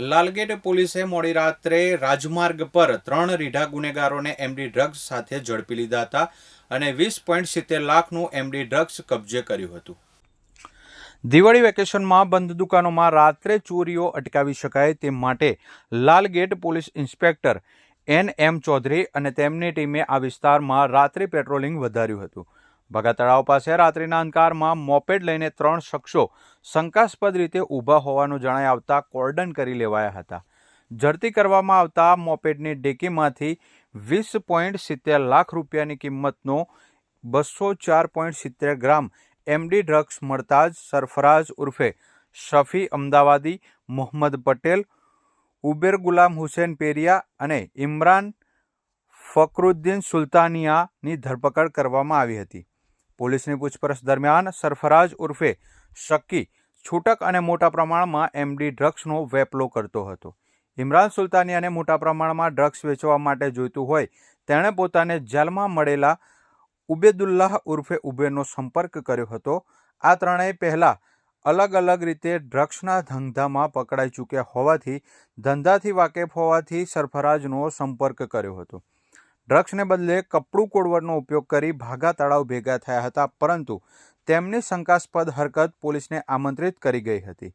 લાલગેટ પોલીસે મોડી રાત્રે રાજમાર્ગ પર ત્રણ રીઢા ગુનેગારોને એમડી ડ્રગ્સ સાથે ઝડપી લીધા હતા અને વીસ પોઈન્ટ સિત્તેર લાખનું એમડી ડ્રગ્સ કબજે કર્યું હતું. દિવાળી વેકેશનમાં બંધ દુકાનોમાં રાત્રે ચોરીઓ અટકાવી શકાય તે માટે Lalgate police inspector N M Chaudhary અને તેમની ટીમે આ વિસ્તારમાં રાત્રે પેટ્રોલિંગ વધાર્યું હતું. ભગા તળાવ પાસે રાત્રિના અંધકારમાં મોપેડ લઈને ત્રણ શખ્સો શંકાસ્પદ રીતે ઊભા હોવાનું જણાઈ આવતા કોર્ડન કરી લેવાયા હતા. ઝડતી કરવામાં આવતા મોપેડની ડેકીમાંથી વીસ પોઈન્ટ સિત્તેર લાખ રૂપિયાની કિંમતનો બસો ચાર પોઈન્ટ સિત્તેર ગ્રામ એમડી ડ્રગ્સ મળતા જ સરફરાજ ઉર્ફે શફી અમદાવાદી, મોહમ્મદ પટેલ, ઉબેર ગુલામ હુસેન પેરિયા અને ઇમરાન ફકરુદ્દીન સુલતાનિયાની ધરપકડ કરવામાં આવી હતી. પોલીસની પૂછપરછ દરમિયાન સરફરાજ ઉર્ફે શક્કી છૂટક અને મોટા પ્રમાણમાં એમડી ડ્રગ્સનો વેપલો કરતો હતો. ઇમરાન સુલતાનિયાને મોટા પ્રમાણમાં ડ્રગ્સ વેચવા માટે જોઈતું હોય, તેણે પોતાને જેલમાં મળેલા ઉબેદુલ્લાહ ઉર્ફે ઉબેરનો સંપર્ક કર્યો હતો. આ ત્રણેય પહેલાં અલગ અલગ રીતે ડ્રગ્સના ધંધામાં પકડાઈ ચૂક્યા હોવાથી, ધંધાથી વાકેફ હોવાથી સરફરાજનો સંપર્ક કર્યો હતો. ડ્રગ્સને બદલે કપડું કોડવરનો ઉપયોગ કરી ભાગા તળાવ ભેગા થયા હતા, પરંતુ તેમની શંકાસ્પદ હરકત પોલીસને આમંત્રિત કરી ગઈ હતી.